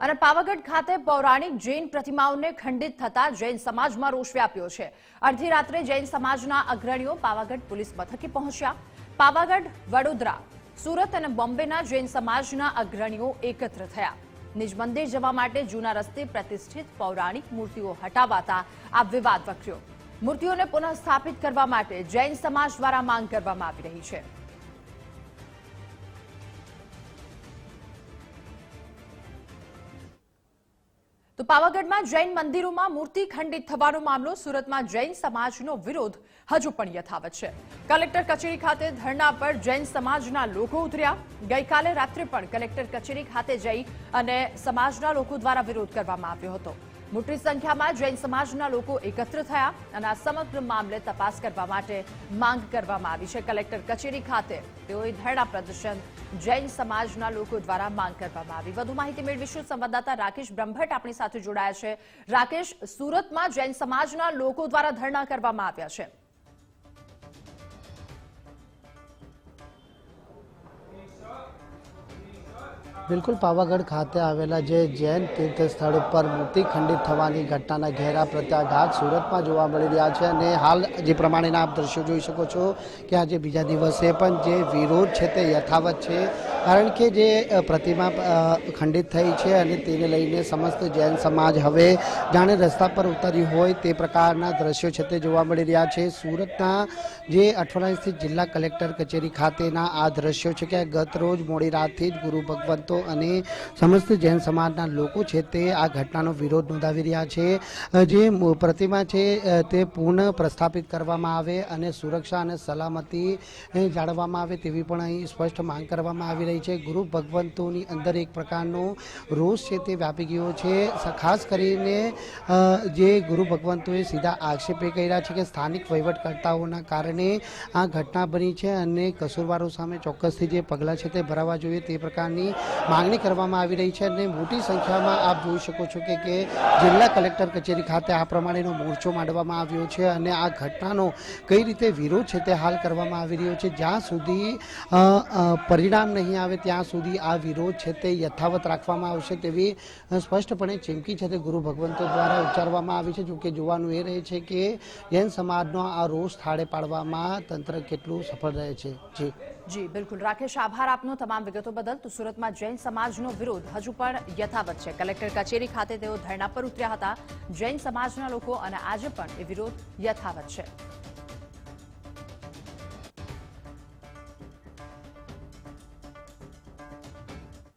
અને પાવાગઢ ખાતે પૌરાણિક જૈન પ્રતિમાઓને ખંડિત થતા જૈન સમાજમાં રોષ વ્યાપ્યો છે. અડધી રાત્રે જૈન સમાજના અગ્રણીઓ પાવાગઢ પોલીસ મથકે પહોંચ્યા. પાવાગઢ, વડોદરા, સુરત અને બોમ્બેના જૈન સમાજના અગ્રણીઓ એકત્ર થયા. નિજ મંદિર જવા માટે જૂના રસ્તે પ્રતિષ્ઠિત પૌરાણિક મૂર્તિઓ હટાવાતા આ વિવાદ વકર્યો. મૂર્તિઓને પુનઃસ્થાપિત કરવા માટે જૈન સમાજ દ્વારા માંગ કરવામાં આવી રહી છે. તો પાવાગઢમાં જૈન મંદિરોમાં મૂર્તિ ખંડિત થવાનો મામલો, સુરતમાં જૈન સમાજનો વિરોધ હજુ પણ યથાવત છે. કલેક્ટર કચેરી ખાતે ધરણા પર જૈન સમાજના લોકો ઉતર્યા. ગઈકાલે રાત્રે પણ કલેક્ટર કચેરી ખાતે જઈ અને સમાજના લોકો દ્વારા વિરોધ કરવામાં આવ્યો હતો. મોટી સંખ્યામાં જૈન સમાજના લોકો એકત્ર થયા અને આ સમગ્ર મામલે તપાસ કરવા માટે માંગ કરવામાં આવી છે. કલેક્ટર કચેરી ખાતે તેઓએ ધરણા પ્રદર્શન જૈન સમાજના લોકો દ્વારા માંગ કરવામાં આવી. વધુ માહિતી મેળવીશું. સંવાદદાતા રાકેશ બ્રહ્મભટ્ટ આપણી સાથે જોડાયા છે. રાકેશ, સુરતમાં જૈન સમાજના લોકો દ્વારા ધરણા કરવામાં આવ્યા છે. બિલકુલ પાવાગઢ ખાતે આવેલા જે જૈન તીર્થ સ્થળ ઉપર મૂર્તિ ખંડિત થવાની ઘટનાના ઘેરા પ્રત્યાઘાત સુરતમાં જોવા મળી રહ્યા છે અને હાલ જે પ્રમાણેના આપ દ્રશ્યો જોઈ શકો છો કે આજે બીજા દિવસે પણ જે વિરોધ છે તે યથાવત છે. કારણ કે જે પ્રતિમા ખંડિત થઈ છે અને તેને લઈને સમસ્ત જૈન સમાજ હવે જાણે રસ્તા પર ઉતર્યું હોય તે પ્રકારના દ્રશ્યો છે તે જોવા મળી રહ્યા છે. સુરતના જે અઠવાડિયા સ્થિત જિલ્લા કલેક્ટર કચેરી ખાતેના આ દ્રશ્યો છે કે ગત રોજ મોડી રાતથી જ ગુરુ ભગવંતો અને સમસ્ત જૈન સમાજના લોકો છે તે આ ઘટનાનો વિરોધ નોંધાવી રહ્યા છે. જે પ્રતિમા છે તે પૂર્ણ પ્રસ્થાપિત કરવામાં આવે અને સુરક્ષા અને સલામતી જાળવવામાં આવે તેવી પણ અહીં સ્પષ્ટ માંગ કરવામાં આવી રહી છે. ગુરુ ભગવંતોની અંદર એક પ્રકારનો રોષ છે તે વ્યાપી ગયો છે. ખાસ કરીને જે ગુરુ ભગવંતોએ સીધા આક્ષેપે કર્યા છે કે સ્થાનિક વહીવટકર્તાઓના કારણે આ ઘટના બની છે અને કસૂરવારો સામે ચોક્કસથી જે પગલાં છે તે ભરાવા જોઈએ તે પ્રકારની માંગણી કરવામાં આવી રહી છે અને મોટી સંખ્યામાં આપ જોઈ શકો છો કે કે જિલ્લા કલેક્ટર કચેરી ખાતે આ પ્રમાણેનો મોરચો માંડવામાં આવ્યો છે અને આ ઘટનાનો કઈ રીતે વિરોધ છે તે હાલ કરવામાં આવી રહ્યો છે. જ્યાં સુધી પરિણામ નહીં આવે ત્યાં સુધી આ વિરોધ છે તે યથાવત રાખવામાં આવશે તેવી સ્પષ્ટપણે ચીમકી છે તે ગુરુ ભગવંતો દ્વારા ઉચ્ચારવામાં આવી છે. જોકે જોવાનું એ રહે છે કે જૈન સમાજનો આ રોષ થાળે પાડવામાં તંત્ર કેટલું સફળ રહે છે. જી. જી, બિલકુલ. રાકેશ, આભાર આપનો તમામ વિગતો બદલ. તો સુરતમાં જૈન સમાજનો વિરોધ હજુ પણ યથાવત છે. કલેક્ટર કચેરી ખાતે તેઓ ધરણા પર ઉતર્યા હતા. જૈન સમાજના લોકો અને આજે પણ એ વિરોધ યથાવત છે.